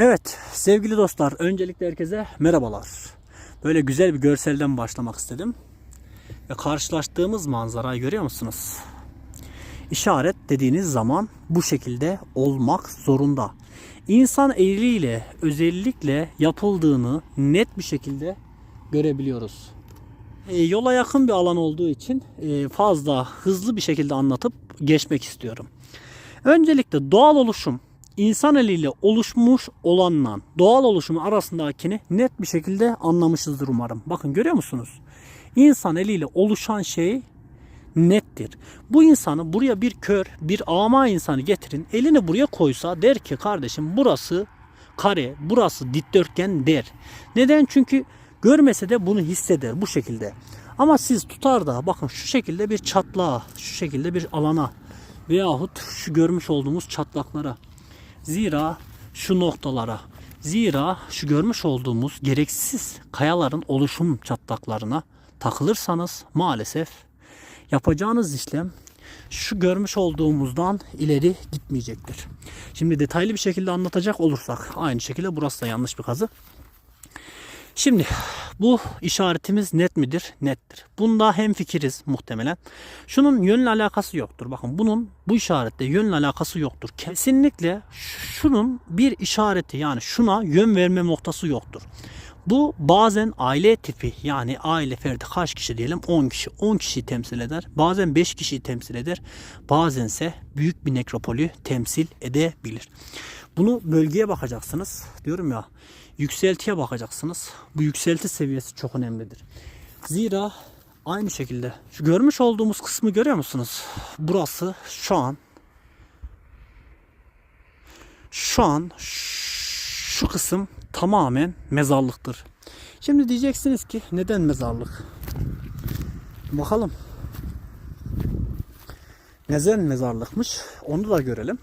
Evet sevgili dostlar öncelikle herkese merhabalar. Böyle güzel bir görselden başlamak istedim. Ve karşılaştığımız manzarayı görüyor musunuz? İşaret dediğiniz zaman bu şekilde olmak zorunda. İnsan eliyle özellikle yapıldığını net bir şekilde görebiliyoruz. E, yola yakın bir alan olduğu için e, fazla hızlı bir şekilde anlatıp geçmek istiyorum. Öncelikle doğal oluşum insan eliyle oluşmuş olanla doğal oluşumu arasındakini net bir şekilde anlamışızdır umarım. Bakın görüyor musunuz? İnsan eliyle oluşan şey nettir. Bu insanı buraya bir kör, bir ama insanı getirin. Elini buraya koysa der ki kardeşim burası kare, burası dikdörtgen der. Neden? Çünkü görmese de bunu hisseder bu şekilde. Ama siz tutar da bakın şu şekilde bir çatlağa, şu şekilde bir alana veyahut şu görmüş olduğumuz çatlaklara Zira şu noktalara, zira şu görmüş olduğumuz gereksiz kayaların oluşum çatlaklarına takılırsanız maalesef yapacağınız işlem şu görmüş olduğumuzdan ileri gitmeyecektir. Şimdi detaylı bir şekilde anlatacak olursak aynı şekilde burası da yanlış bir kazı. Şimdi bu işaretimiz net midir? Nettir. Bunda hem fikiriz muhtemelen. Şunun yönle alakası yoktur. Bakın bunun bu işarette yönle alakası yoktur. Kesinlikle şunun bir işareti yani şuna yön verme noktası yoktur. Bu bazen aile tipi yani aile ferdi kaç kişi diyelim 10 kişi 10 kişiyi temsil eder. Bazen 5 kişiyi temsil eder. Bazense büyük bir nekropolü temsil edebilir. Bunu bölgeye bakacaksınız. Diyorum ya yükseltiye bakacaksınız. Bu yükselti seviyesi çok önemlidir. Zira aynı şekilde şu görmüş olduğumuz kısmı görüyor musunuz? Burası şu an şu an şu kısım tamamen mezarlıktır. Şimdi diyeceksiniz ki neden mezarlık? Bakalım. Neden mezarlıkmış? Onu da görelim.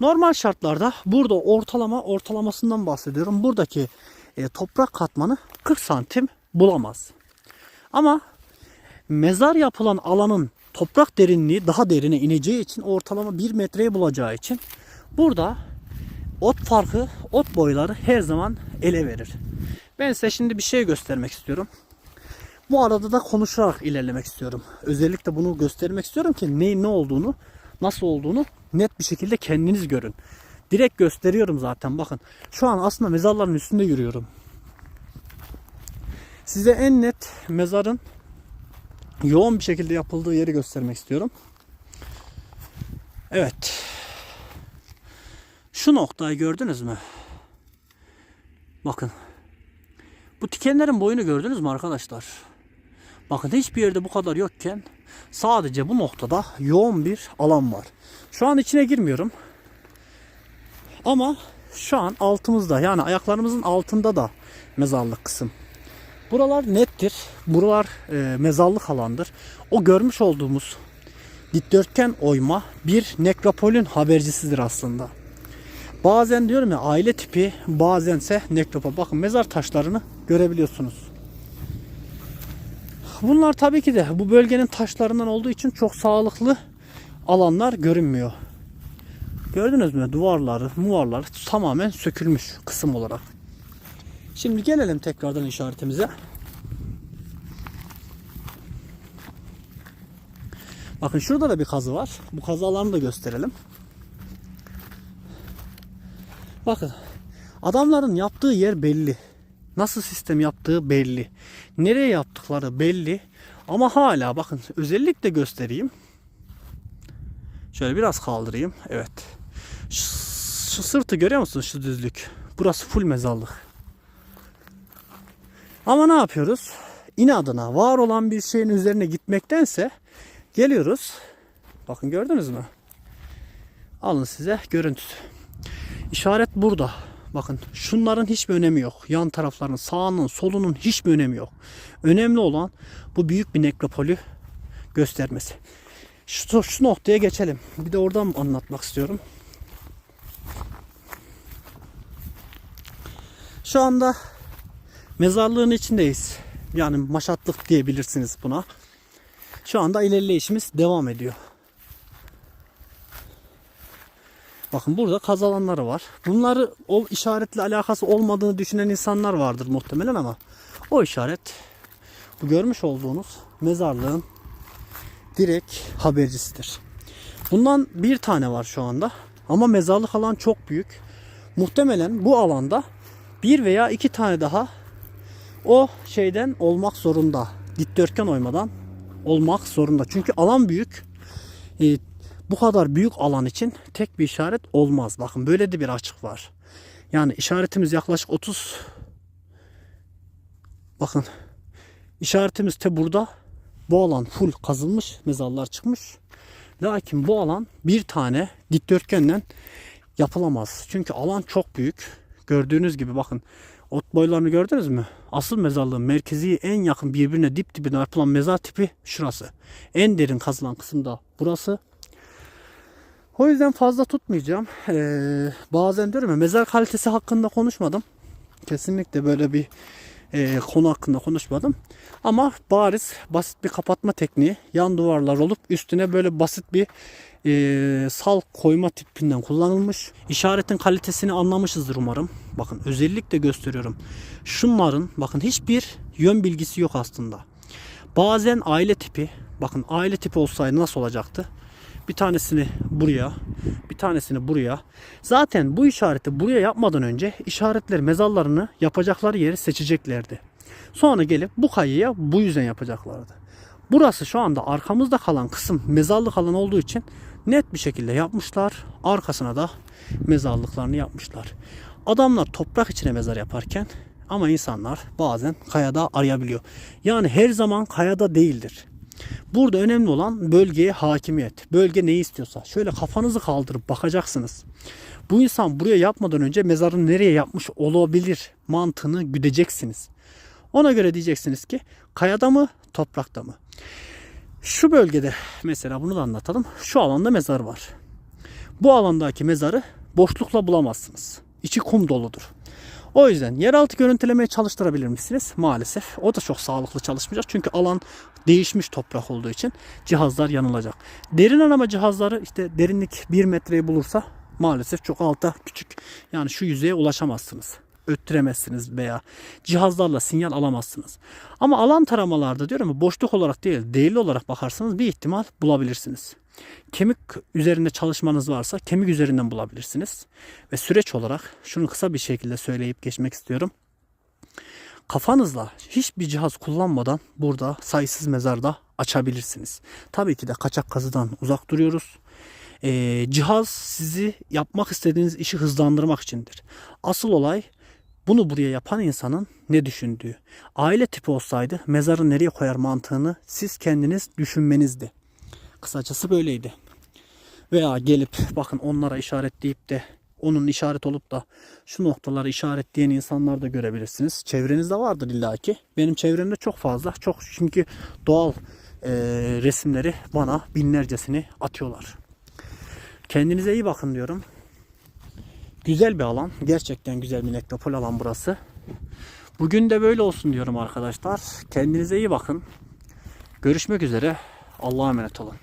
Normal şartlarda burada ortalama ortalamasından bahsediyorum. Buradaki e, toprak katmanı 40 santim bulamaz. Ama mezar yapılan alanın toprak derinliği daha derine ineceği için ortalama 1 metreye bulacağı için burada ot farkı, ot boyları her zaman ele verir. Ben size şimdi bir şey göstermek istiyorum. Bu arada da konuşarak ilerlemek istiyorum. Özellikle bunu göstermek istiyorum ki neyin ne olduğunu, nasıl olduğunu net bir şekilde kendiniz görün. Direkt gösteriyorum zaten bakın. Şu an aslında mezarların üstünde yürüyorum. Size en net mezarın yoğun bir şekilde yapıldığı yeri göstermek istiyorum. Evet. Şu noktayı gördünüz mü? Bakın. Bu tikenlerin boyunu gördünüz mü arkadaşlar? Bakın hiçbir yerde bu kadar yokken sadece bu noktada yoğun bir alan var. Şu an içine girmiyorum. Ama şu an altımızda yani ayaklarımızın altında da mezarlık kısım. Buralar nettir. Buralar e, mezarlık alandır. O görmüş olduğumuz dikdörtgen oyma bir nekropolün habercisidir aslında. Bazen diyorum ya aile tipi bazense nekropol. Bakın mezar taşlarını görebiliyorsunuz. Bunlar tabii ki de bu bölgenin taşlarından olduğu için çok sağlıklı alanlar görünmüyor. Gördünüz mü? Duvarları, muvarlar tamamen sökülmüş kısım olarak. Şimdi gelelim tekrardan işaretimize. Bakın şurada da bir kazı var. Bu kazı alanını da gösterelim. Bakın adamların yaptığı yer belli. Nasıl sistem yaptığı belli. Nereye yaptıkları belli. Ama hala bakın özellikle göstereyim. Şöyle biraz kaldırayım. Evet. Şu, şu sırtı görüyor musunuz şu düzlük? Burası full mezarlık. Ama ne yapıyoruz? İnadına var olan bir şeyin üzerine gitmektense geliyoruz. Bakın gördünüz mü? Alın size görüntüsü. İşaret burada. Bakın şunların hiçbir önemi yok. Yan tarafların sağının solunun hiçbir önemi yok. Önemli olan bu büyük bir nekropolü göstermesi. Şu, şu noktaya geçelim. Bir de oradan anlatmak istiyorum. Şu anda mezarlığın içindeyiz. Yani maşatlık diyebilirsiniz buna. Şu anda ilerleyişimiz devam ediyor. Bakın burada kaz alanları var. Bunları o işaretle alakası olmadığını düşünen insanlar vardır muhtemelen ama o işaret bu görmüş olduğunuz mezarlığın direkt habercisidir. Bundan bir tane var şu anda. Ama mezarlık alan çok büyük. Muhtemelen bu alanda bir veya iki tane daha o şeyden olmak zorunda. Dikdörtgen oymadan olmak zorunda. Çünkü alan büyük. Ee, bu kadar büyük alan için tek bir işaret olmaz. Bakın böyle de bir açık var. Yani işaretimiz yaklaşık 30 Bakın işaretimiz de burada. Bu alan full kazılmış. Mezarlar çıkmış. Lakin bu alan bir tane dikdörtgenden yapılamaz. Çünkü alan çok büyük. Gördüğünüz gibi bakın ot boylarını gördünüz mü? Asıl mezarlığın merkezi en yakın birbirine dip dibine yapılan mezar tipi şurası. En derin kazılan kısım da burası. O yüzden fazla tutmayacağım. Ee, bazen diyorum ya mezar kalitesi hakkında konuşmadım. Kesinlikle böyle bir e, konu hakkında konuşmadım. Ama bariz basit bir kapatma tekniği. Yan duvarlar olup üstüne böyle basit bir e, sal koyma tipinden kullanılmış. İşaretin kalitesini anlamışızdır umarım. Bakın özellikle gösteriyorum. Şunların bakın hiçbir yön bilgisi yok aslında. Bazen aile tipi bakın aile tipi olsaydı nasıl olacaktı? Bir tanesini buraya, bir tanesini buraya. Zaten bu işareti buraya yapmadan önce işaretler mezarlarını yapacakları yeri seçeceklerdi. Sonra gelip bu kayıya bu yüzden yapacaklardı. Burası şu anda arkamızda kalan kısım mezarlık alan olduğu için net bir şekilde yapmışlar. Arkasına da mezarlıklarını yapmışlar. Adamlar toprak içine mezar yaparken ama insanlar bazen kayada arayabiliyor. Yani her zaman kayada değildir. Burada önemli olan bölgeye hakimiyet. Bölge ne istiyorsa. Şöyle kafanızı kaldırıp bakacaksınız. Bu insan buraya yapmadan önce mezarını nereye yapmış olabilir mantığını güdeceksiniz. Ona göre diyeceksiniz ki kayada mı toprakta mı? Şu bölgede mesela bunu da anlatalım. Şu alanda mezar var. Bu alandaki mezarı boşlukla bulamazsınız. İçi kum doludur. O yüzden yeraltı görüntülemeye çalıştırabilir misiniz? Maalesef. O da çok sağlıklı çalışmayacak. Çünkü alan değişmiş toprak olduğu için cihazlar yanılacak. Derin arama cihazları işte derinlik 1 metreyi bulursa maalesef çok alta küçük. Yani şu yüzeye ulaşamazsınız. Öttüremezsiniz veya cihazlarla sinyal alamazsınız. Ama alan taramalarda diyorum ya boşluk olarak değil değerli olarak bakarsanız bir ihtimal bulabilirsiniz. Kemik üzerinde çalışmanız varsa kemik üzerinden bulabilirsiniz. Ve süreç olarak şunu kısa bir şekilde söyleyip geçmek istiyorum. Kafanızla hiçbir cihaz kullanmadan burada sayısız mezarda açabilirsiniz. Tabii ki de kaçak kazıdan uzak duruyoruz. Ee, cihaz sizi yapmak istediğiniz işi hızlandırmak içindir. Asıl olay bunu buraya yapan insanın ne düşündüğü. Aile tipi olsaydı mezarı nereye koyar mantığını siz kendiniz düşünmenizdi. Kısacası böyleydi. Veya gelip bakın onlara işaretleyip de onun işaret olup da şu noktaları işaretleyen insanlar da görebilirsiniz. Çevrenizde vardır illaki. Benim çevremde çok fazla. Çok çünkü doğal e, resimleri bana binlercesini atıyorlar. Kendinize iyi bakın diyorum. Güzel bir alan. Gerçekten güzel bir nekropol alan burası. Bugün de böyle olsun diyorum arkadaşlar. Kendinize iyi bakın. Görüşmek üzere. Allah'a emanet olun.